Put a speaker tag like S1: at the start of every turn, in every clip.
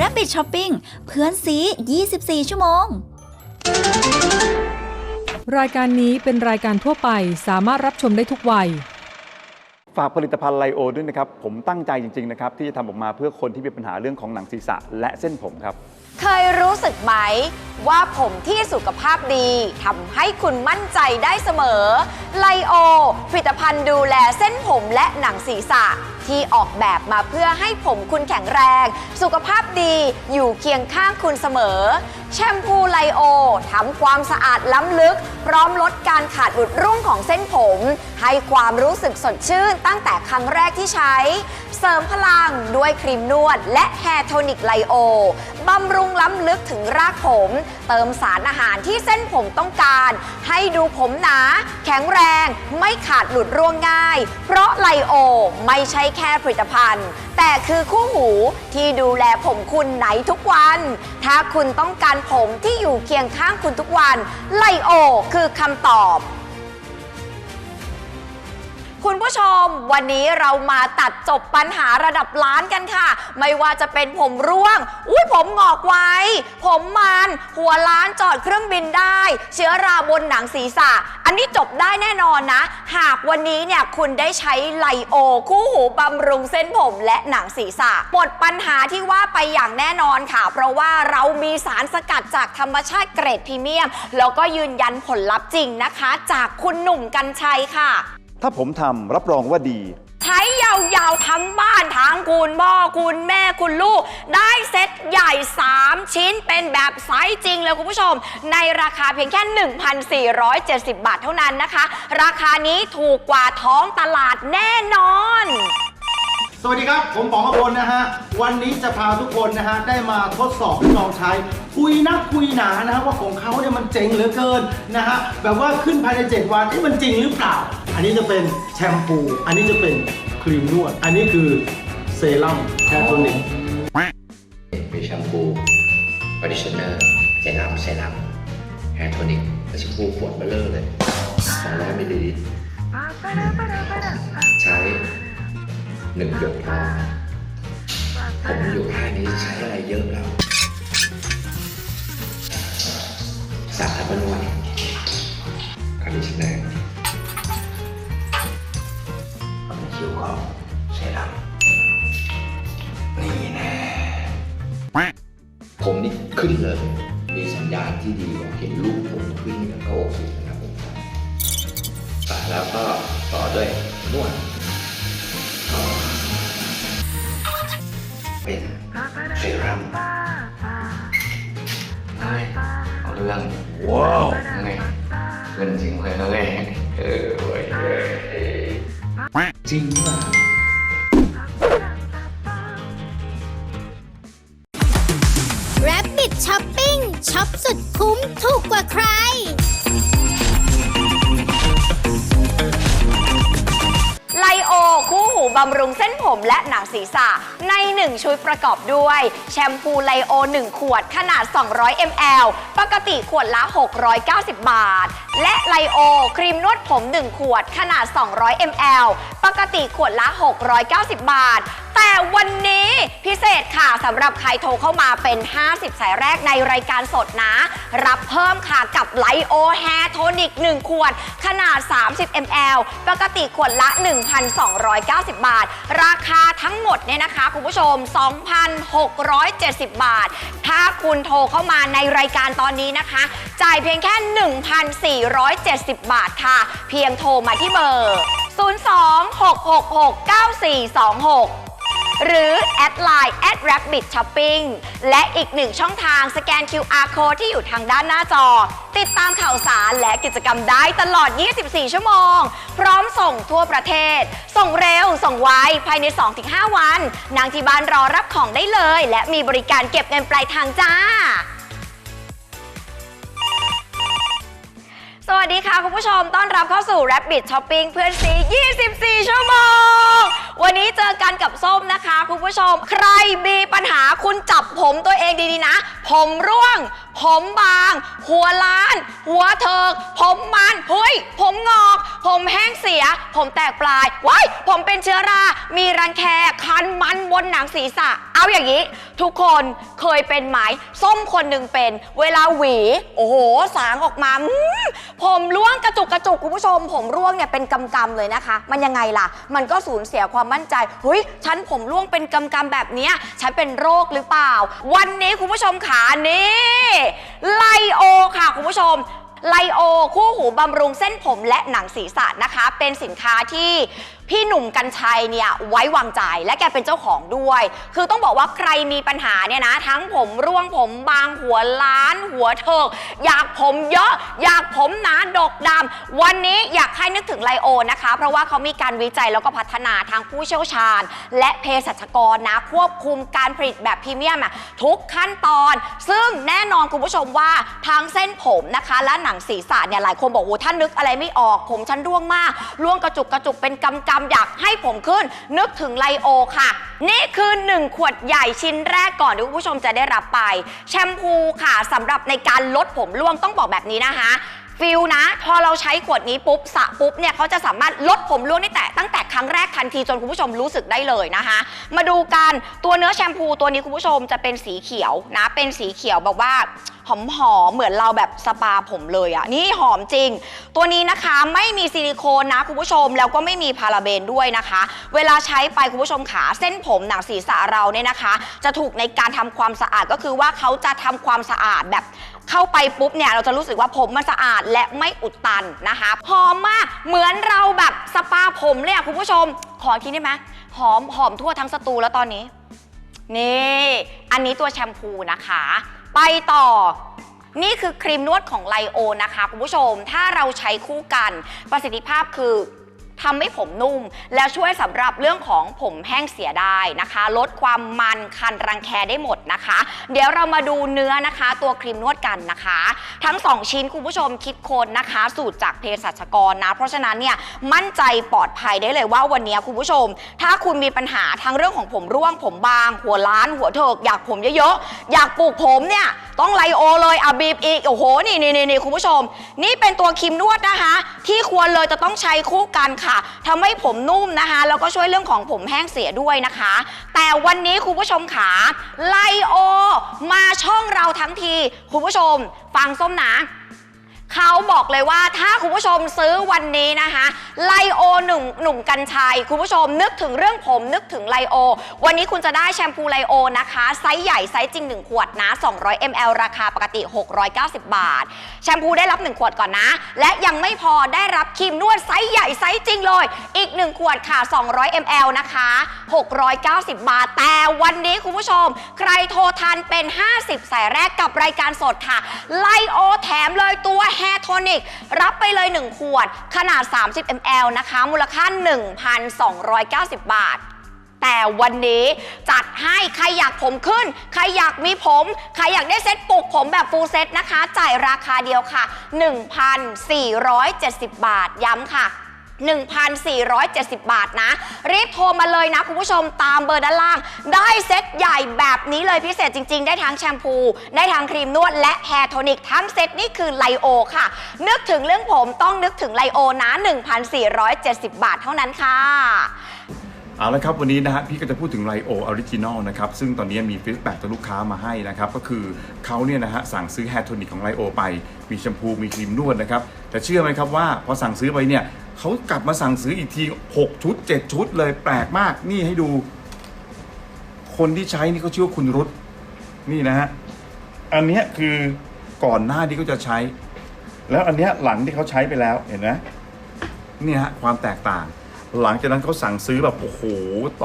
S1: Rabbit Shopping เพื่อนซี 24 ชั่วโมง
S2: รายการนี้เป็นรายการทั่วไปสามารถรับชมได้ทุกวัย
S3: ฝากผลิตภัณฑ์ไลโอด้วยนะครับ ผมตั้งใจจริง ๆ นะครับ ที่จะทำออกมาเพื่อคนที่มีปัญหาเรื่องของหนังศีรษะและเส้นผมครับ
S4: เคยรู้สึกไหม ว่าผมที่สุขภาพดีทำให้คุณมั่นใจได้เสมอ ไลโอ ผลิตภัณฑ์ดูแลเส้นผมและหนังศีรษะ ที่ออกแบบมาเพื่อให้ผมคุณแข็งแรง สุขภาพดีอยู่เคียงข้างคุณเสมอ แชมพูไลโอทำความสะอาดล้ำลึก พร้อมลดการขาดหลุดรุ่งของเส้นผม ให้ความรู้สึกสดชื่นตั้งแต่ครั้งแรกที่ใช้ เสริมพลังด้วยครีมนวด และแฮร์โทนิกไลโอบำรุงล้ำลึกถึงรากผม เติมสารอาหารที่เส้นผมต้องการ ให้ดูผมหนา แข็งแรง ไม่ขาดหลุดร่วงง่าย เพราะไลโอไม่ใช่แค่ผลิตภัณฑ์ แต่คือคู่หูที่ดูแลผมคุณไหนทุกวัน ถ้าคุณต้องการผมที่อยู่เคียงข้างคุณทุกวัน ไลโอ คือคำตอบ คุณผู้ชม วันนี้เรามาตัดจบปัญหาระดับล้านกันค่ะ ไม่ว่าจะเป็นผมร่วง อุ้ยผมงอกไวผมมัน หัวล้านจอดเครื่องบินได้ เชื้อราบนหนังศีรษะ อันนี้จบได้แน่นอนนะ หากวันนี้เนี่ยคุณได้ใช้ไลโอ คู่หูบำรุงเส้นผมและหนังศีรษะหมดปัญหาที่ว่าไปอย่างแน่นอนค่ะ เพราะว่าเรามีสารสกัดจากธรรมชาติเกรดพรีเมียม แล้วก็ยืนยันผลลัพธ์จริงนะคะ จากคุณหนุ่มกัญชัยค่ะ
S3: ถ้าผมทำรับรองว่าดี
S4: ใช้ยาวๆทั้งบ้านทั้งคุณพ่อคุณแม่คุณลูก ได้เซ็ตใหญ่ 3 ชิ้นเป็นแบบไซส์จริงเลยคุณผู้ชม ในราคาเพียงแค่ 1,470 บาทเท่านั้นนะคะ ราคานี้ถูกกว่าท้องตลาดแน่นอน
S5: สวัสดีครับ ผมป๋องกพลนะฮะ วันนี้จะพาทุกคนนะฮะ ได้มาทดสอบให้ลองใช้ คุยนักคุยหนานะฮะว่าของเขาเนี่ยมันเจ๋งเหลือเกินนะฮะ แบบว่าขึ้นภายใน 7 วันนี่มันจริงหรือเปล่า อันนี้จะเป็นแชมพู อันนี้จะเป็นครีมนวด อันนี้คือเซรั่มแคโทนิก
S6: มีแชมพูคอนดิชเนอร์เซรั่มเซรั่มแฮร์โทนิกและแชมพูขวดเบลเลอร์เลย200มิลลิลิตรใช้ หนึ่งหยดพอผมอยู่แค่นี้ใช้อะไรเยอะแล้วสระล้วก็นวดคอนดิชเนอร์คิวก็เซรั่มนี่แน่ผมนี่ขึ้นเลย มีสัญญาณที่ดีเห็นลูกผมขึ้นก็โอเคนะครับผมอ่แล้วก็ต่อด้วย เป็นเซรั่มเฮ้ยเอาเรื่องว้าวไงเงินจริงเลยนะเลยเออเว้ยเออเออจริงว่ะ
S7: Rabbit Shopping ช็อปสุดคุ้มถูกกว่าใคร
S4: ไลโอ คู่หูบำรุงเส้นผมและหนังศีรษะ ใน 1 ชุดประกอบด้วย แชมพูไลโอ 1 ขวดขนาด 200 ml ปกติขวดละ 690 บาท และไลโอ ครีมนวดผม 1 ขวดขนาด 200 ml ปกติขวดละ 690 บาท แต่วันนี้พิเศษค่ะสำหรับใครโทรเข้ามาเป็น 50 สายแรกในรายการสดนะ รับเพิ่มค่ะกับไลโอแฮร์โทนิก 1 ขวด ขนาด 30 ml ปกติขวดละ 1,290 บาท ราคาทั้งหมดเนี่ยนะคะ คุณผู้ชม 2,670 บาท ถ้าคุณโทรเข้ามาในรายการตอนนี้นะคะ จ่ายเพียงแค่ 1,470 บาทค่ะ เพียงโทรมาที่เบอร์ 02-666-9426 หรือแอดไลน์ at rabbit shopping และอีกหนึ่งช่องทางสแกน QR code ที่อยู่ทางด้านหน้าจอ ติดตามข่าวสารและกิจกรรมได้ตลอด 24 ชั่วโมง พร้อมส่งทั่วประเทศ ส่งเร็ว ส่งไวภายใน 2-5 วัน นางที่บ้านรอรับของได้เลย และมีบริการเก็บเงินปลายทางจ้าสวัสดีค่ะ คุณผู้ชมต้อนรับเข้าสู่ Rabbit Shopping เพื่อนซี 24 ชั่วโมง วันนี้เจอกันกับส้มนะคะ คุณผู้ชม ใครมีปัญหาคุณจับผมตัวเองดีๆนะ ผมร่วง ผมบาง หัวล้าน หัวเถิก ผมมันเฮ้ย ผมงอก ผมแห้งเสีย ผมแตกปลายว้ายผมเป็นเชื้อรา มีรังแคคันมันบนหนังศีรษะ เอาอย่างนี้ ทุกคนเคยเป็นไหมส้มคนหนึ่งเป็น เวลาหวี โอ้โห สางออกมาผมร่วงกระจุกกระจุกคุณผู้ชม ผมร่วงเนี่ยเป็นกำกำเลยนะคะ มันยังไงล่ะ มันก็สูญเสียความมั่นใจเฮ้ยฉันผมร่วงเป็นกำกำแบบนี้ฉันเป็นโรคหรือเปล่า วันนี้คุณผู้ชมขานี่ไลโอค่ะคุณผู้ชม ไลโอ คู่หูบำรุงเส้นผมและหนังศีรษะนะคะ เป็นสินค้าที่พี่หนุ่มกัญชัยเนี่ยไว้วางใจและแกเป็นเจ้าของด้วย คือต้องบอกว่าใครมีปัญหาเนี่ยนะ ทั้งผมร่วงผมบางหัวล้าน หัวเถิกอยากผมเยอะ อยากผมหนาดกดำวันนี้อยากให้นึกถึงไลโอนะคะ เพราะว่าเขามีการวิจัยแล้วก็พัฒนาทางผู้เชี่ยวชาญ และเภสัชกรนะควบคุมการผลิตแบบพรีเมียมทุกขั้นตอน ซึ่งแน่นอนคุณผู้ชมว่าทั้งเส้นผมนะคะและหนังศีรษะเนี่ยหลายคนบอกโอ้ท่านนึกอะไรไม่ออก ผมฉันร่วงมาก ร่วงกระจุกกระจุกเป็นกำกำอยากให้ผมขึ้น นึกถึงไลโอค่ะ นี่คือ 1 ขวดใหญ่ชิ้นแรกก่อนที่คุณผู้ชมจะได้รับไป แชมพูค่ะสำหรับในการลดผมร่วงต้องบอกแบบนี้นะคะ ฟิลนะ พอเราใช้ขวดนี้ปุ๊บสระปุ๊บเนี่ยเขาจะสามารถลดผมร่วงได้แต่ตั้งแต่ครั้งแรกทันทีจนคุณผู้ชมรู้สึกได้เลยนะคะ มาดูกันตัวเนื้อแชมพูตัวนี้คุณผู้ชมจะเป็นสีเขียวนะ เป็นสีเขียวแบบว่าหอมหอมๆเหมือนเราแบบสปาผมเลยอะนี่หอมจริง ตัวนี้นะคะไม่มีซิลิโคนนะคุณผู้ชมแล้วก็ไม่มีพาราเบนด้วยนะคะ เวลาใช้ไปคุณผู้ชมขาเส้นผมหนังศีรษะเราเนี่ยนะคะ จะถูกในการทำความสะอาดก็คือว่าเขาจะทำความสะอาดแบบ เข้าไปปุ๊บเนี่ยเราจะรู้สึกว่าผมมันสะอาดและไม่อุดตันนะคะหอมมากเหมือนเราแบบสปาผมเลยอะคุณผู้ชม ขอทีได้ไหมหอมหอมทั่วทั้งสตูแล้วตอนนี้ นี่ อันนี้ตัวแชมพูนะคะ ไปต่อนี่คือครีมนวดของไลโอนะคะคุณผู้ชม ถ้าเราใช้คู่กันประสิทธิภาพคือ ทำให้ผมนุ่ม แล้วช่วยสำหรับเรื่องของผมแห้งเสียได้นะคะ ลดความมันคันรังแคได้หมดนะคะ เดี๋ยวเรามาดูเนื้อนะคะ ตัวครีมนวดกันนะคะ ทั้ง 2 ชิ้นคุณผู้ชมคิดค้นนะคะ สูตรจากเภสัชกรนะ เพราะฉะนั้นเนี่ยมั่นใจปลอดภัยได้เลยว่าวันนี้คุณผู้ชม ถ้าคุณมีปัญหาทั้งเรื่องของผมร่วงผมบาง หัวล้าน หัวเถิกอยากผมเยอะๆอยากปลูกผมเนี่ยต้องไลโอเลยอะบีบอีกโอ้โหนี่นี่นี่คุณผู้ชม นี่เป็นตัวครีมนวดนะคะ ที่ควรเลยจะต้องใช้คู่กันค่ะทำให้ผมนุ่มนะคะ แล้วก็ช่วยเรื่องของผมแห้งเสียด้วยนะคะ แต่วันนี้คุณผู้ชมขาไลโอ มาช่องเราทั้งที คุณผู้ชม ฟังส้มนะ เขาบอกเลยว่าถ้าคุณผู้ชมซื้อวันนี้นะคะ ไลโอหนุ่มหนุ่มกัญชัย คุณผู้ชมนึกถึงเรื่องผมนึกถึงไลโอ วันนี้คุณจะได้แชมพูไลโอนะคะ ไซส์ใหญ่ไซส์จริง 1 ขวดนะ 200 ml ราคาปกติ 690 บาท แชมพูได้รับ 1 ขวดก่อนนะ และยังไม่พอได้รับครีมนวดไซส์ใหญ่ไซส์จริงเลย อีก 1 ขวดค่ะ 200 ml นะคะ 690 บาท แต่วันนี้คุณผู้ชม ใครโทรทันเป็น 50 สายแรกกับรายการสดค่ะ ไลโอแถมเลยตัวแฮโทนิกรับไปเลย 1 ขวด ขนาด 30 ml นะคะ มูลค่า 1,290 บาท แต่วันนี้จัดให้ใครอยากผมขึ้น ใครอยากมีผม ใครอยากได้เซ็ตปลูกผมแบบฟูลเซ็ตนะคะ จ่ายราคาเดียวค่ะ 1,470 บาท ย้ำค่ะ 1,470 บาทนะ รีบโทรมาเลยนะ คุณผู้ชมตามเบอร์ด้านล่าง ได้เซ็ตใหญ่แบบนี้เลยพิเศษจริง ๆ ได้ทั้งแชมพู ได้ทั้งครีมนวดและแฮร์โทนิกทั้งเซ็ตนี่คือไลโอค่ะ นึกถึงเรื่องผมต้องนึกถึงไลโอนะ 1,470 บาทเท่านั้นค่ะ
S3: เอาละครับวันนี้นะฮะพี่ก็จะพูดถึงไลโอออริจินอลนะครับซึ่งตอนนี้มีฟีดแบ็กจากลูกค้ามาให้นะครับก็คือเขาเนี่ยนะฮะสั่งซื้อแฮร์โทนิกของไลโอไป มีแชมพูมีครีมนวดนะครับแต่เชื่อไหมครับว่าพอสั่งซื้อไปเนี่ย เขากลับมาสั่งซื้ออีกที6ชุด7ชุดเลยแปลกมากนี่ให้ดู คนที่ใช้นี่เขาชื่อว่าคุณรุตนี่นะฮะอันเนี้ยคือก่อนหน้าที่เขาจะใช้ แล้วอันเนี้ยหลังที่เขาใช้ไปแล้วเห็นไหมเนี่ยฮะความแตกต่าง หลังจากนั้นเขาสั่งซื้อแบบโอ้โห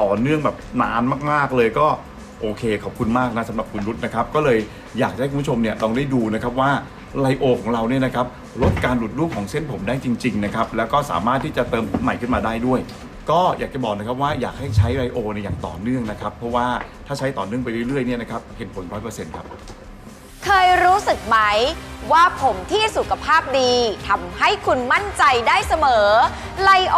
S3: ต่อเนื่องแบบนานมาก ๆเลยก็โอเคขอบคุณมากนะสำหรับคุณรุตนะครับ ก็เลยอยากให้คุณผู้ชมเนี่ยลองได้ดูนะครับว่า ไลโอของเราเนี่ยนะครับลดการหลุดร่วงของเส้นผมได้จริง ๆ นะครับ แล้วก็สามารถที่จะเติมผมใหม่ขึ้นมาได้ด้วย ก็อยากจะบอกนะครับว่าอยากให้ใช้ไลโอในอย่างต่อเนื่องนะครับ เพราะว่าถ้าใช้ต่อเนื่องไปเรื่อยๆเนี่ยนะครับเห็นผลร้อยเปอร์เซ็นต์ครับ
S4: เคยรู้สึกไหมว่าผมที่สุขภาพดีทำให้คุณมั่นใจได้เสมอไลโอ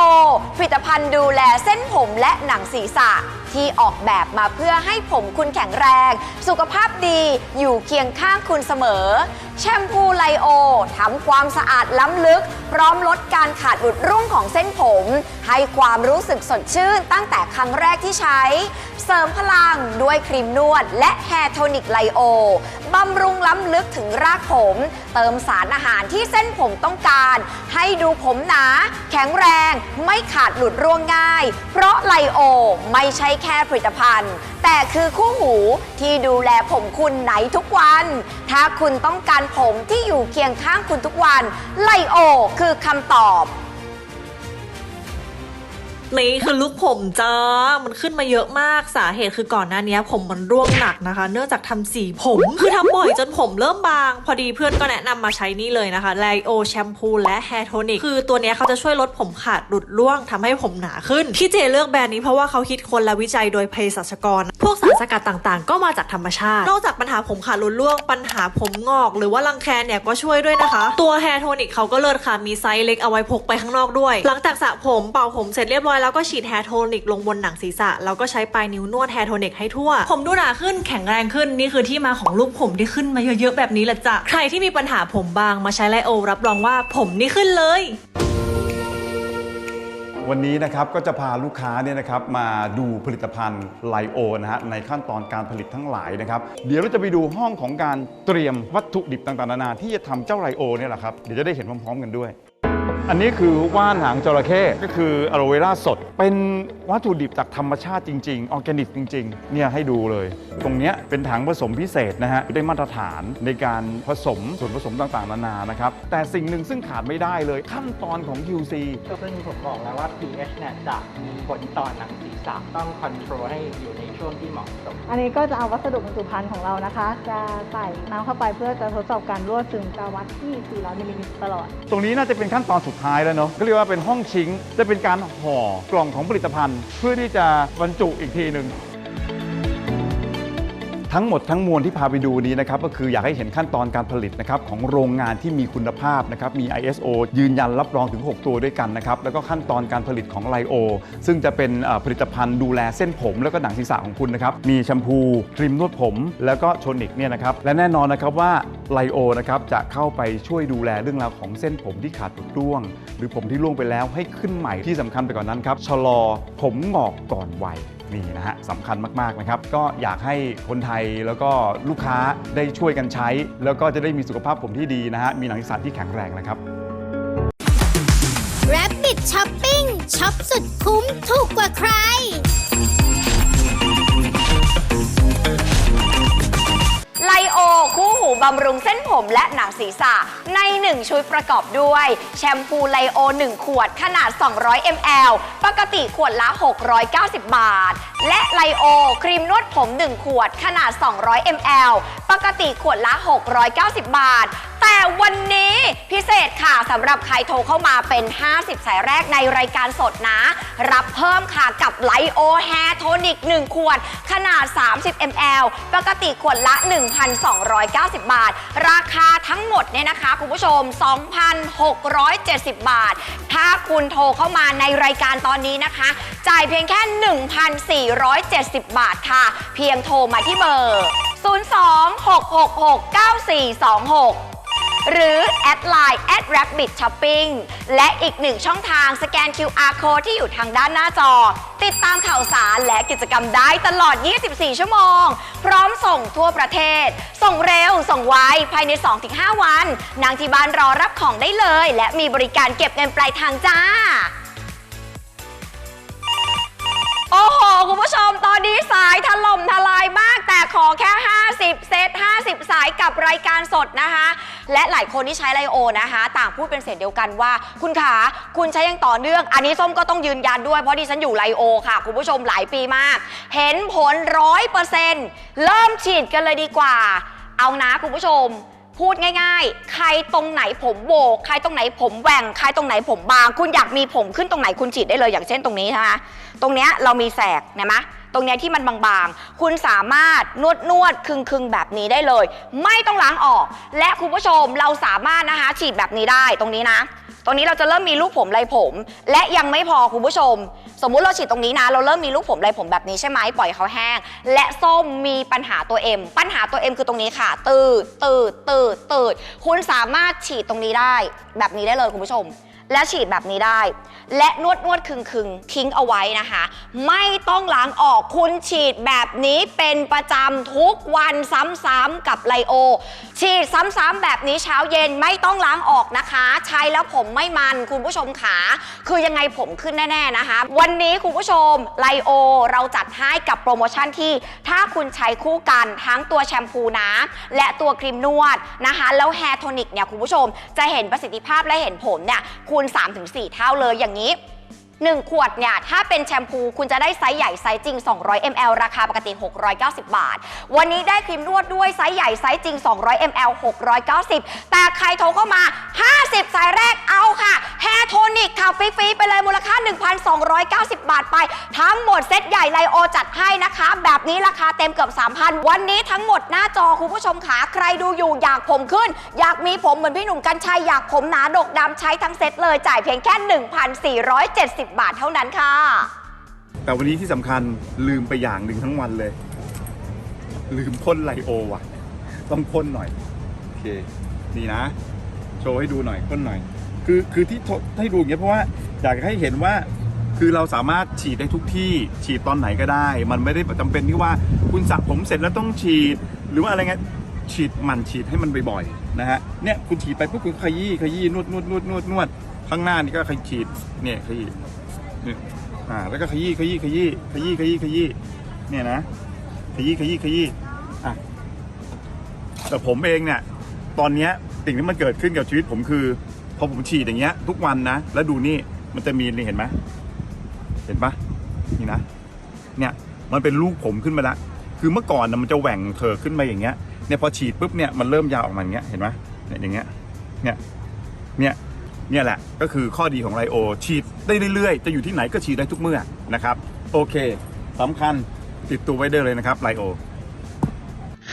S4: ผลิตภัณฑ์ดูแลเส้นผมและหนังศีรษะ ที่ออกแบบมาเพื่อให้ผมคุณแข็งแรง สุขภาพดีอยู่เคียงข้างคุณเสมอ แชมพูไลโอทำความสะอาดล้ำลึก พร้อมลดการขาดหลุดรุ่งของเส้นผม ให้ความรู้สึกสดชื่นตั้งแต่ครั้งแรกที่ใช้ เสริมพลังด้วยครีมนวด และแฮร์โทนิกไลโอบำรุงล้ำลึกถึงรากผม เติมสารอาหารที่เส้นผมต้องการ ให้ดูผมหนา แข็งแรง ไม่ขาดหลุดร่วงง่าย เพราะไลโอไม่ใช่แค่ผลิตภัณฑ์ แต่คือคู่หูที่ดูแลผมคุณไหนทุกวัน ถ้าคุณต้องการผมที่อยู่เคียงข้างคุณทุกวันไลโอคือคำตอบ
S8: นี่คือลุกผมจ้า มันขึ้นมาเยอะมาก สาเหตุคือก่อนหน้านี้ผมมันร่วงหนักนะคะ เนื่องจากทำสีผม คือทำบ่อยจนผมเริ่มบาง พอดีเพื่อนก็แนะนำมาใช้นี่เลยนะคะไลโอแชมพูและแฮร์โทนิก คือตัวนี้เขาจะช่วยลดผมขาดหลุดร่วงทำให้ผมหนาขึ้น ที่เจเลือกแบรนด์นี้เพราะว่าเขาคิดคนและวิจัยโดยเภสัชกร พวกสารสกัดต่างๆ ก็มาจากธรรมชาติ นอกจากปัญหาผมขาดหลุดร่วง ปัญหาผมงอก หรือว่ารังแคเนี่ยก็ช่วยด้วยนะคะ ตัวแฮร์โทนิกเขาก็เลิศค่ะ มีไซส์เล็กเอาไว้พกไปข้างนอกด้วย หลังจากสระผมเป่าผมเสร็จเรียบร้อยแล้วก็ฉีดแฮร์โทนิกลงบนหนังศีรษะ แล้วก็ใช้ปลายนิ้วนวดแฮร์โทนิกให้ทั่ว ผมดูหนาขึ้นแข็งแรงขึ้นนี่คือที่มาของลูกผมที่ขึ้นมาเยอะๆแบบนี้แหละจ้ะใครที่มีปัญหาผมบางมาใช้ไลโอ รับรองว่าผมนี่ขึ้นเลย
S3: วันนี้นะครับก็จะพาลูกค้าเนี่ยนะครับมาดูผลิตภัณฑ์ไลโอนะฮะในขั้นตอนการผลิตทั้งหลายนะครับ เดี๋ยวเราจะไปดูห้องของการเตรียมวัตถุดิบต่างๆนานาที่จะทำเจ้าไลโอเนี่ยแหละครับเดี๋ยวจะได้เห็นพร้อมๆกันด้วย อันนี้คือว่านหางจระเข้ก็คืออะโลเวราสด เป็นวัตถุดิบจากธรรมชาติจริงๆ ออร์แกนิกจริงๆ เนี่ยให้ดูเลย ตรงเนี้ยเป็นถังผสมพิเศษนะฮะ ได้มาตรฐานในการผสมส่วนผสมต่างๆ นานานะครับ แต่สิ่งหนึ่งซึ่งขาดไม่ได้เลยขั้นตอนของ QC
S9: ก็ซึ่งผมบอกแล้วว่า pH เนี่ยจะมีผลต่อหนังศีรษะต้องคอนโทรลให้อยู่ในช่วงที่เหมาะสม
S10: อันนี้ก็จะเอาวัสดุบรรจุภัณฑ์ของเรานะคะ จะใส่น้ำเข้าไปเพื่อจะทดสอบการรั่วซึมจะวัดที่400มิลลิลิตรตลอด
S3: ตรงนี้น่าจะเป็นขั้นตอนสุดท้ายแล้วเนาะก็เรียกว่าเป็นห้องชิงจะเป็นการห่อกล่องของผลิตภัณฑ์ เพื่อที่จะบรรจุอีกทีหนึ่ง ทั้งหมดทั้งมวลที่พาไปดูนี้นะครับก็คืออยากให้เห็นขั้นตอนการผลิตนะครับของโรงงานที่มีคุณภาพนะครับมี ISO ยืนยันรับรองถึง 6 ตัวด้วยกันนะครับแล้วก็ขั้นตอนการผลิตของไลโอซึ่งจะเป็นผลิตภัณฑ์ดูแลเส้นผมแล้วก็หนังศีรษะของคุณนะครับมีแชมพูครีมนวดผม แล้วก็โชนิกเนี่ยนะครับและแน่นอนนะครับว่าไลโอนะครับจะเข้าไปช่วยดูแลเรื่องราวของเส้นผมที่ขาดหลุดร่วง หรือผมที่ร่วงไปแล้วให้ขึ้นใหม่ที่สำคัญไปกว่านนั้นครับชะลอผมงอกก่อนวัยนี่นะฮะ สำคัญมากๆนะครับก็อยากให้คนไทยแล้วก็ลูกค้าได้ช่วยกันใช้ แล้วก็จะได้มีสุขภาพผมที่ดีนะฮะมีหนังศีรษะที่แข็งแรงนะครับ
S7: Rapid Shopping ช็อปสุดคุ้มถูกกว่าใคร
S4: ไลโอ คู่หูบำรุงเส้นผมและหนังศีรษะ ใน 1 ชุดประกอบด้วย แชมพูไลโอ 1 ขวดขนาด 200 ml ปกติขวดละ 690 บาท และไลโอ ครีมนวดผม 1 ขวดขนาด 200 ml ปกติขวดละ 690 บาท แต่วันนี้พิเศษค่ะสำหรับใครโทรเข้ามาเป็น 50 สายแรกในรายการสดนะ รับเพิ่มค่ะกับไลโอแฮโทนิก 1 ขวด ขนาด 30 ml ปกติขวดละ 1,290 บาท ราคาทั้งหมดเนี่ยนะคะ คุณผู้ชม 2,670 บาท ถ้าคุณโทรเข้ามาในรายการตอนนี้นะคะ จ่ายเพียงแค่ 1,470 บาทค่ะ เพียงโทรมาที่เบอร์ 02-666-9426 หรือแอดไลน์ at rabbit shopping และอีกหนึ่งช่องทางสแกน QR code ที่อยู่ทางด้านหน้าจอ ติดตามข่าวสารและกิจกรรมได้ตลอด 24 ชั่วโมง พร้อมส่งทั่วประเทศ ส่งเร็ว ส่งไวภายใน 2-5 วัน นางที่บ้านรอรับของได้เลย และมีบริการเก็บเงินปลายทางจ้าโอ้โห คุณผู้ชม ตอนนี้สายถล่มทลายมาก แต่ขอแค่ 50 เซต 50สายกับรายการสดนะคะ และหลายคนที่ใช้ไลโอนะคะ ต่างพูดเป็นเสียงเดียวกันว่า คุณขาคุณใช้อยังต่อเนื่อง อันนี้ส้มก็ต้องยืนยันด้วยเพราะดิฉันอยู่ไลโอค่ะ คุณผู้ชมหลายปีมาก เห็นผลร้อยเปอร์เซ็นต์เริ่มฉีดกันเลยดีกว่า เอานะคุณผู้ชมพูดง่ายๆ ใครตรงไหนผมโบก ใครตรงไหนผมแหว่ง ใครตรงไหนผมบาง คุณอยากมีผมขึ้นตรงไหนคุณฉีดได้เลย อย่างเช่นตรงนี้นะคะ ตรงเนี้ยเรามีแสกเห็นไหม ตรงเนี้ยที่มันบางๆ คุณสามารถนวดนวดคึงคึงๆแบบนี้ได้เลย ไม่ต้องล้างออก และคุณผู้ชมเราสามารถนะคะ ฉีดแบบนี้ได้ตรงนี้นะ ตรงนี้เราจะเริ่มมีลูกผมไรผม และยังไม่พอคุณผู้ชม สมมุติเราฉีดตรงนี้นะ เราเริ่มมีลูกผมไรผมแบบนี้ใช่ไหมปล่อยเขาแห้ง และส้มมีปัญหาตัว M ปัญหาตัว M คือตรงนี้ค่ะ ตืดตืดตืดตืดคุณสามารถฉีดตรงนี้ได้ แบบนี้ได้เลยคุณผู้ชม และฉีดแบบนี้ได้ และนวดนวดคึงคึงทิ้งเอาไว้นะคะ ไม่ต้องล้างออกคุณฉีดแบบนี้เป็นประจำทุกวันซ้ำๆกับไลโอ ฉีดซ้ำๆแบบนี้เช้าเย็นไม่ต้องล้างออกนะคะ ใช้แล้วผมไม่มันคุณผู้ชมขาคือยังไงผมขึ้นแน่ ๆนะคะ วันนี้คุณผู้ชมไลโอเราจัดให้กับโปรโมชั่นที่ถ้าคุณใช้คู่กันทั้งตัวแชมพูน้ำและตัวครีมนวดนะคะ แล้วแฮร์โทนิกเนี่ยคุณผู้ชมจะเห็นประสิทธิภาพและเห็นผลเนี่ยคูณ 3-4 เท่าเลยอย่างนี้ 1 ขวดเนี่ยถ้าเป็นแชมพูคุณจะได้ไซส์ใหญ่ไซส์จริง 200 ml ราคาปกติ 690 บาท วันนี้ได้ครีมนวดด้วยไซส์ใหญ่ไซส์จริง 200 ml 690 แต่ใครโทรเข้ามา 50 สายแรกเอาค่ะแฮร์โทนิกค่ะฟรีๆไปเลยมูลค่า 1,290 บาทไป ทั้งหมดเซตใหญ่ไลโอจัดให้นะคะ แบบนี้ราคาเต็มเกือบ 3,000 วันนี้ทั้งหมดหน้าจอคุณผู้ชมขาใครดูอยู่อยากผมขึ้น อยากมีผมเหมือนพี่หนุ่มกัญชัยอยากผมหนาดกดำใช้ทั้งเซตเลยจ่ายเพียงแค่ 1,470บาทเท่านั้นค่ะ
S3: แต่วันนี้ที่สำคัญลืมไปอย่างหนึ่งทั้งวันเลย ลืมพ่นไลโอว่ะ ต้องพ่นหน่อย โอเค นี่นะ โชว์ให้ดูหน่อยพ่นหน่อย คือคือที่ให้ดูอย่างเงี้ยเพราะว่าอยากให้เห็นว่า คือเราสามารถฉีดได้ทุกที่ฉีดตอนไหนก็ได้ มันไม่ได้จำเป็นที่ว่าคุณสระผมเสร็จแล้วต้องฉีด หรือว่าอะไรเงี้ยฉีดหมันฉีดให้มันบ่อยๆนะฮะเนี่ยคุณฉีดไปปุ๊บคุณขยี้ขยี้นวดนวดนวดนวดนวดข้างหน้านี่ก็ขยี้ฉีดเนี่ยขยี้ นี่อ่าแล้วก็ขยี้ขยี้ขยี้ขยี้ขยี้ขยี้เนี่ยนะขยี้ขยี้ขยี้อะแต่ผมเองเนี่ยตอนเนี้ยสิ่งที่มันเกิดขึ้นกับชีวิตผมคือ พอผมฉีดอย่างเงี้ย ทุกวันนะ แล้วดูนี่มันจะมีนี่เห็นไหมเห็นปะนี่นะ เนี่ยมันเป็นลูกผมขึ้นมาล้วคือเมื่อก่อนนะมันจะแหว่งเธอขึ้นมาอย่างเงี้ยเนี่ยพอฉีดปุ๊บเนี่ยมันเริ่มยาวออกมาอย่างเงี้ยเห็นไหมเนี่ยอย่างเงี้ยเนี่ยเนี่ย เนี่ยแหละก็คือข้อดีของไลโอฉีดได้เรื่อยๆ จะอยู่ที่ไหนก็ฉีดได้ทุกเมื่อนะครับ โอเคสำคัญติดตัวไว้ได้เลยนะครับไลโอ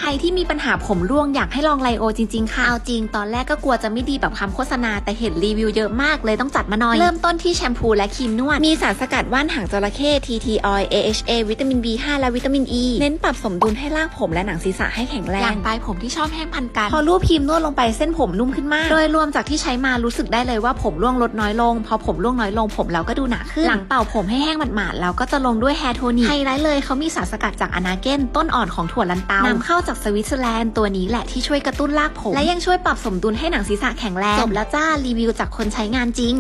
S11: ใครที่มีปัญหาผมร่วงอยากให้ลองไลโอจริงๆค่ะเอาจริง ตอนแรกก็กลัวจะไม่ดีแบบคำโฆษณาแต่เห็นรีวิวเยอะมากเลยต้องจัดมาหน่อย เริ่มต้นที่แชมพูและครีมนวด มีสารสกัดว่านหางจระเข้ TT Oil AHA วิตามิน B5 และวิตามิน E เน้นปรับสมดุลให้รากผมและหนังศีรษะให้แข็งแรงอย่างปลายผมที่ชอบแห้งพันกัน พอรูปครีมนวดลงไปเส้นผมนุ่มขึ้นมาก โดยรวมจากที่ใช้มารู้สึกได้เลยว่าผมร่วงลดน้อยลง พอผมร่วงน้อยลงผมเราก็ดูหนาขึ้น หลังเป่าผมให้แห้งหมาดๆแล้วก็จะลงด้วยแฮร์โทนิกไฮไลท์เลยเขามีสารสกัดจากอนาเกนต้นอ่อนของถั่วลันเตานำเข้าจากสวิตเซอร์แลนด์ตัวนี้แหละที่ช่วยกระตุ้นรากผม และยังช่วยปรับสมดุลให้หนังศีรษะแข็งแรงจบแล้วจ้ารีวิวจากคนใช้งานจริง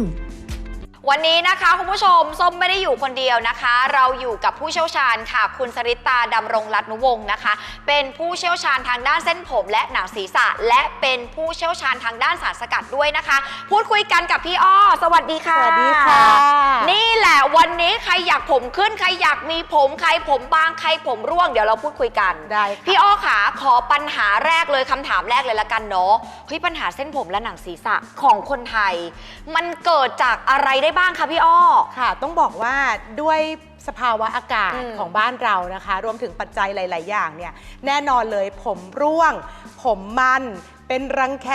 S4: วันนี้นะคะคุณผู้ชมส้มไม่ได้อยู่คนเดียวนะคะ เราอยู่กับผู้เชี่ยวชาญค่ะ คุณสริตาดำรงรัตนุวงศ์นะคะ เป็นผู้เชี่ยวชาญทางด้านเส้นผม และหนังศีรษะ และเป็นผู้เชี่ยวชาญทางด้านสารสกัดด้วยนะคะ พูดคุยกันกับพี่อ้อ สวัสดีค่ะ
S10: สวัสดีค่ะ
S4: นี่แหละวันนี้ใครอยากผมขึ้นใครอยากมีผมใครผมบางใครผมร่วงเดี๋ยวเราพูดคุยกัน
S10: ได้ค่ะ
S4: พี่อ้อขาขอปัญหาแรกเลยคำถามแรกเลยละกันเนาะเฮ้ยปัญหาเส้นผมและหนังศีรษะของคนไทย มันเกิดจากอะไรได้บ้างคะพี่อ้อ
S12: ค่ะ ต้องบอกว่าด้วยสภาวะอากาศ
S4: อืม
S12: ของบ้านเรานะคะ รวมถึงปัจจัยหลาย ๆ อย่างเนี่ย แน่นอนเลยผมร่วง ผมมัน เป็นรังแค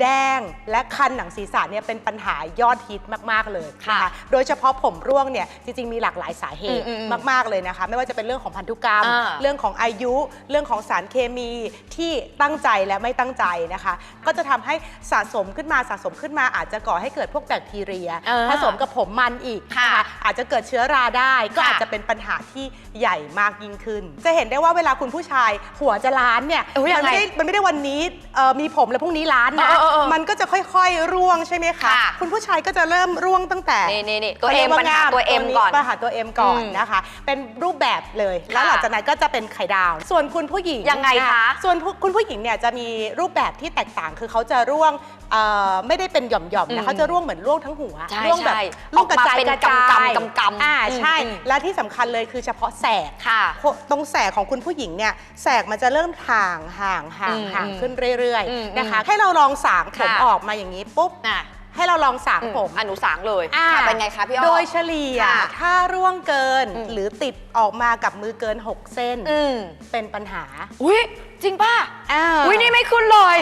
S12: แดงและคันหนังศีรษะเนี่ยเป็นปัญหายอดฮิตมาก ๆ เลยน
S4: ค่ะ
S12: โดยเฉพาะผมร่วงเนี่ยจริง ๆ มีหลากหลายสาเหตุ
S4: อืมอืมอืม
S12: มาก ๆ เลยนะคะ ไม่ว่าจะเป็นเรื่องของพันธุกรรม
S4: อ่า
S12: เรื่องของอายุ เรื่องของสารเคมีที่ตั้งใจและไม่ตั้งใจนะคะ ก็จะทำให้สะสมขึ้นมาสะสมขึ้นมาอาจจะก่อให้เกิดพวกแบคทีเรีย
S4: เออ
S12: ผสมกับผมมันอีก
S4: ค่ะ
S12: นอาจจะเกิดเชื้อราได้ ก็
S4: ค่ะ
S12: อาจจะเป็นปัญหาที่ใหญ่มากยิ่งขึ้น จะเห็นได้ว่าเวลาคุณผู้ชายหัวจะล้านเนี่ย
S4: เอ้ยยั
S12: มั
S4: งไง
S12: ไม่ได้มันไม่ได้วันนี้เอ่อมีผมแล้วพรุ่งนี้ล้านนะ
S4: เออเออเออ
S12: มันก็จะค่อยๆร่วงใช่ไหมคะ
S4: ค่ะ
S12: คุณผู้ชายก็จะเริ่มร่วงตั้งแต่
S4: นี่นี่นี่ตัว
S12: ข
S4: เอ็
S12: รีย
S4: ม
S12: ว่า
S4: ปัญหา
S12: ง่
S4: ตัวเอ็ม
S12: นี้
S4: ก่อน
S12: ปัญหาตัวเอ็มก่อน
S4: อืม
S12: นะคะ เป็นรูปแบบเลย แล้ว
S4: ค่ะ
S12: หลังจากนั้นก็จะเป็นไข่ดาว ส่วนคุณผู้หญิง
S4: ยังไงคะ
S12: ส่วนผู้คุณผู้หญิงเนี่ยจะมีรูปแบบที่แตกต่าง คือเขาจะร่วง เอ่อไม่ได้เป็นหย่อมๆ
S4: อื
S12: นะ
S4: ม
S12: เขาจะร่วงเหมือนร่วงทั้งหัว
S4: ใช่
S12: ร่วงแบบ
S4: ใช่
S12: ร่วงกระจาย
S4: ออกมาเป็น
S12: กระจาย
S4: กำๆกำๆ
S12: อ่า
S4: อืม
S12: ใช่
S4: อืม
S12: และที่สำคัญเลยคือเฉพาะแสก
S4: ค่ะ
S12: ตรงแสกของคุณผู้หญิงเนี่ยแสกมันจะเริ่มห่างห่างห่าง
S4: อืม
S12: ห่าง
S4: อืม
S12: ขึ้นเรื่อย
S4: อืม
S12: ๆนะคะ
S4: อืม
S12: ให้เราลองสางผม
S4: ค่ะ
S12: ออกมาอย่างนี้ปุ๊บ
S4: น่ะ
S12: ให้เราลองสางผม
S4: อนุสางเลย
S12: อ่า
S4: ค่ะเป็นไงคะพี่อ้อ
S12: โดยเฉลี่ย
S4: ค่ะ
S12: ถ้าร่วงเกิน
S4: อืม
S12: หรือติดออกมากับมือเกิน 6 เส้น
S4: อืม
S12: เป็นปัญหา
S4: อุ้ย จริงป่ะ
S12: อ่า
S4: อุ้ยนี่ไม่ขึ้นเลย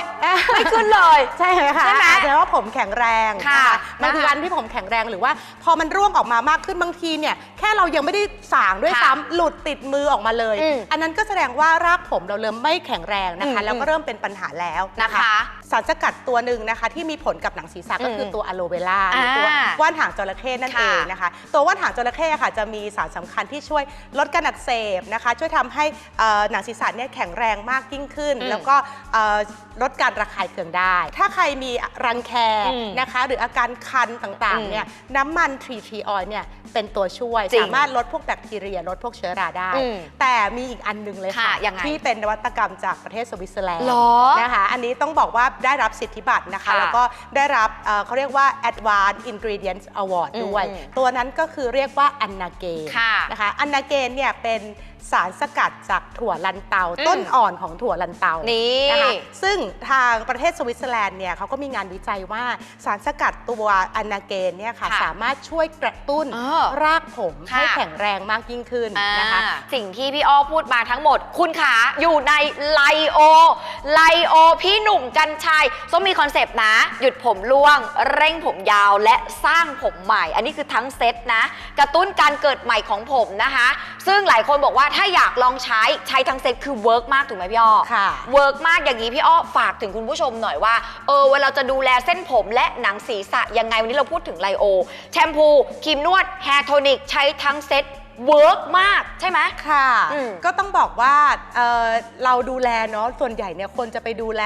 S4: ไม่ขึ้นเลย
S12: ใช่ไหมคะ
S4: ใช่ไหม
S12: แสดงว่าผมแข็งแรง
S4: ค่ะ
S12: นมันคือการที่ผมแข็งแรงหรือว่า พอมันร่วงออกมามากขึ้นบางทีเนี่ยแค่เรายังไม่ได้สางด้วย
S4: ค่ะ
S12: ซ้ำหลุดติดมือออกมาเลย
S4: อืม
S12: อันนั้นก็แสดงว่ารากผมเราเริ่มไม่แข็งแรงนะคะ
S4: อืม
S12: แล้วก็เริ่มเป็นปัญหาแล้วนะคะ
S4: นะคะ
S12: สารสกัดตัวหนึ่งนะคะ ที่มีผลกับหนังศีรษะก็คือตัวอะโลเวล่าหรือตัว
S4: อ่า
S12: ว่านหางจระเข้นั่น
S4: ค่ะ
S12: เองนะคะ ตัวว่านหางจระเข้ค่ะจะมีสารสำคัญที่ช่วยลดการอักเสบนะคะ ช่วยทำให้เอ่อหนังศีรษะเนี่ยแข็งแรงมากยิ่งขึ้น
S4: อืม
S12: แล้วก็เอ่อลดการระคายเคืองได้ ถ้าใครมีรังแค
S4: อืม
S12: นะคะ หรืออาการคันต่าง
S4: อืม
S12: ๆเนี่ยน้ำมันทรีทีออยเนี่ยเป็นตัวช่วย
S4: จริง
S12: สามารถลดพวกแบคทีเรียลดพวกเชื้อราได้
S4: อืม
S12: แต่มีอีกอันหนึงเลย
S4: ค่ะ
S12: ค่ะ
S4: ยังไง
S12: ที่เป็นนวัตกรรมจากประเทศสวิตเซอร์แลนด์
S4: หรอ
S12: นะคะ อันนี้ต้องบอกว่าได้รับสิทธิบัตรนะคะ
S4: ค่ะ
S12: แล้วก็ได้รับเอ่อเขาเรียกว่า Advanced Ingredients Award
S4: อืม
S12: ด้วย
S4: อืม
S12: ตัวนั้นก็คือเรียกว่าอันนาเกน
S4: ค่ะ
S12: นะคะอันนาเกนเนี่ยเป็น สารสกัดจากถั่วลันเตา
S4: อืม
S12: ต้นอ่อนของถั่วลันเตา
S4: นี่
S12: นะคะซึ่งทางประเทศสวิตเซอร์แลนด์เนี่ยเขาก็มีงานวิจัยว่าสารสกัดตัวอันนาเกนเนี่ยค่ะ
S4: ค่ะ
S12: สามารถช่วยกระตุ้น
S4: เออ
S12: รากผม
S4: ค่ะ
S12: ให้แข็งแรงมากยิ่งขึ้น
S4: อ่า
S12: นะคะ
S4: สิ่งที่พี่อ้อพูดมาทั้งหมด คุณขาอยู่ในไลโอไลโอพี่หนุ่มกัญชัยต้องมีคอนเซปต์นะ หยุดผมร่วง เร่งผมยาวและสร้างผมใหม่ อันนี้คือทั้งเซตนะ กระตุ้นการเกิดใหม่ของผมนะคะ ซึ่งหลายคนบอกว่าถ้าอยากลองใช้ใช้ทั้งเซตคือเวิร์กมากถูกไหมพี่อ้อ
S12: ค่ะ
S4: เวิร์กมากอย่างนี้พี่อ้อฝากถึงคุณผู้ชมหน่อยว่าเออเวลาจะดูแลเส้นผมและหนังศีรษะยังไงวันนี้เราพูดถึงไลโอแชมพูครีมนวดแฮร์โทนิกใช้ทั้งเซตเวิร์กมากใช่ไหม
S12: ค่ะ
S4: อืม
S12: ก็ต้องบอกว่าเอ่อเราดูแลเนาะส่วนใหญ่เนี่ยคนจะไปดูแล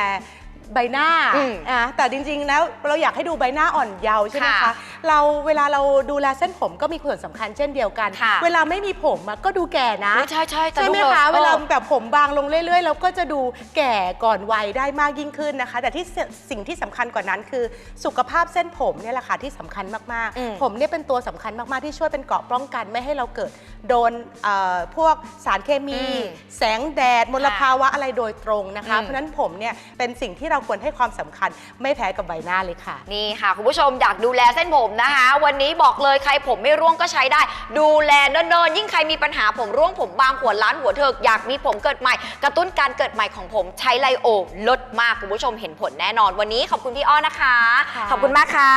S12: ใบหน้า
S4: อืม
S12: อะแต่จริงๆแล้วเราอยากให้ดูใบหน้าอ่อนเยาว์ใช่ไหม
S4: ค่ะ
S12: คะ เราเวลาเราดูแลเส้นผมก็มีส่วนสำคัญเช่นเดียวกัน
S4: ค่ะ
S12: เวลาไม่มีผมอะก็ดูแก่นะ
S4: โอ้ใช่ใช่จะ
S12: ใช่ไหม
S4: รู้เลย
S12: คะ
S4: เออ
S12: เวลาแบบผมบางลงเรื่อยๆ เราก็จะดูแก่ก่อนวัยได้มากยิ่งขึ้นนะคะ แต่ที่สสิ่งที่สำคัญกว่านั้นคือสุขภาพเส้นผมเนี่ยแหละค่ะที่สำคัญมาก
S4: อืม
S12: ๆ ผมเนี่ยเป็นตัวสำคัญมากๆ ที่ช่วยเป็นเกราะป้องกันไม่ให้เราเกิดโดนเอ่อพวกสารเคมี
S4: อืม
S12: แสงแดดมลภาวะอะไรโดยตรงนะคะ
S4: อืม
S12: เพราะฉะนั้นผมเนี่ยเป็นสิ่งที่เราควรให้ความสำคัญไม่แพ้กับใบหน้าเลยค่ะ
S4: นี่ค่ะ คุณผู้ชมอยากดูแลเส้นผมนะคะ วันนี้บอกเลยใครผมไม่ร่วงก็ใช้ได้ ดูแลเนินๆยิ่งใครมีปัญหาผมร่วงผมบางหัวล้านหัวเถิกอยากมีผมเกิดใหม่ กระตุ้นการเกิดใหม่ของผมใช้ไลโอลดมากคุณผู้ชมเห็นผลแน่นอน วันนี้ขอบคุณพี่อ้อนะคะ
S12: คะ
S4: ขอบคุณมากค่ะ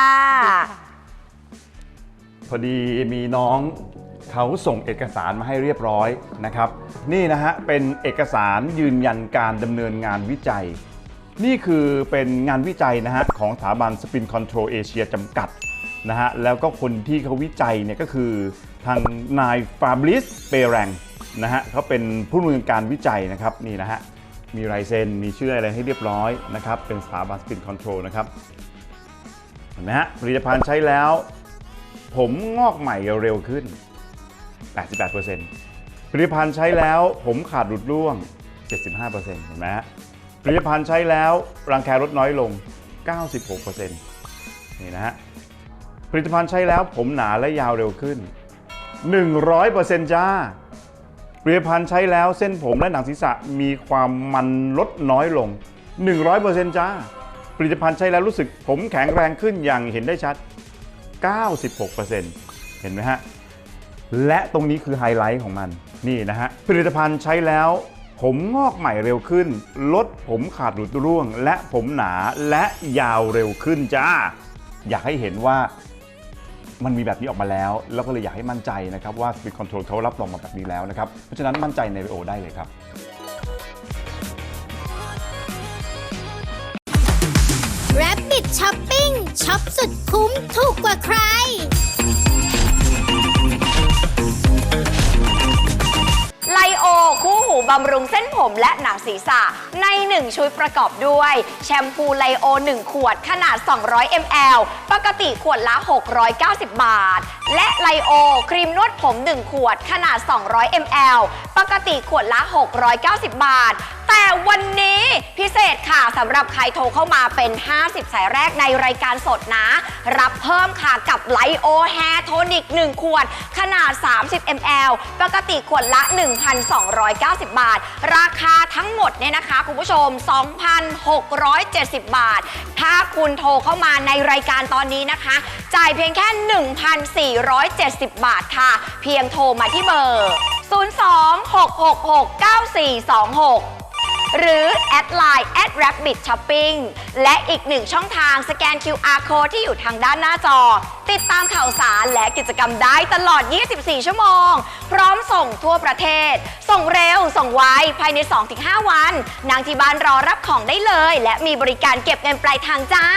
S3: พอดีมีน้องเขาส่งเอกสารมาให้เรียบร้อยนะครับ นี่นะฮะเป็นเอกสารยืนยันการดำเนินงานวิจัย นี่คือเป็นงานวิจัยนะฮะของสถาบันสปินคอนโทรลเอเชียจำกัดนะฮะแล้วก็คนที่เขาวิจัยเนี่ยก็คือทางนายฟาบริสเปแรงนะฮะเขาเป็นผู้ดำเนินการวิจัยนะครับนี่นะฮะมีลายเซ็นมีชื่ออะไรให้เรียบร้อยนะครับเป็นสถาบันสปินคอนโทรลนะครับเห็นไหมฮะผลิตภัณฑ์ใช้แล้ว ผมงอกใหม่เร็วขึ้น 88%ผลิตภัณฑ์ใช้แล้วผมขาดหลุดร่วง 75%เห็นไหมฮะ ผลิตภัณฑ์ใช้แล้วรังแคลดน้อยลง 96%นี่นะฮะ ผลิตภัณฑ์ใช้แล้วผมหนาและยาวเร็วขึ้น 100%จ้า ผลิตภัณฑ์ใช้แล้วเส้นผมและหนังศีรษะมีความมันลดน้อยลง 100%จ้า ผลิตภัณฑ์ใช้แล้วรู้สึกผมแข็งแรงขึ้นอย่างเห็นได้ชัด 96%เห็นไหมฮะ และตรงนี้คือไฮไลท์ของมัน นี่นะฮะ ผลิตภัณฑ์ใช้แล้ว ผมงอกใหม่เร็วขึ้น ลดผมขาดหลุดร่วง และผมหนาและยาวเร็วขึ้นจ้า อยากให้เห็นว่ามันมีแบบนี้ออกมาแล้ว แล้วก็เลยอยากให้มั่นใจนะครับว่า Speed Control เขารับรองมาแบบนี้แล้วนะครับ เพราะฉะนั้นมั่นใจใน VO ได้เลยครับ
S7: Rabbit Shopping ช็อปสุดคุ้มถูกกว่าใคร
S4: ไลโอ คู่หูบำรุงเส้นผมและหนังศีรษะ ใน 1 ชุดประกอบด้วย แชมพูไลโอ 1 ขวดขนาด 200 ml ปกติขวดละ 690 บาท และไลโอ ครีมนวดผม 1 ขวดขนาด 200 ml ปกติขวดละ 690 บาท แต่วันนี้พิเศษค่ะสำหรับใครโทรเข้ามาเป็น 50 สายแรกในรายการสดนะ รับเพิ่มค่ะกับไลโอแฮโทนิก 1 ขวด ขนาด 30 ml ปกติขวดละ 1,290 บาท ราคาทั้งหมดเนี่ยนะคะ คุณผู้ชม 2,670 บาท ถ้าคุณโทรเข้ามาในรายการตอนนี้นะคะ จ่ายเพียงแค่ 1,470 บาทค่ะ เพียงโทรมาที่เบอร์ 026669426 หรือแอดไลน์แอด rabbit shopping และอีกหนึ่งช่องทางสแกน QR code ที่อยู่ทางด้านหน้าจอ ติดตามข่าวสารและกิจกรรมได้ตลอด 24 ชั่วโมง พร้อมส่งทั่วประเทศ ส่งเร็ว ส่งไวภายใน 2-5 วัน นางที่บ้านรอรับของได้เลย และมีบริการเก็บเงินปลายทางจ้า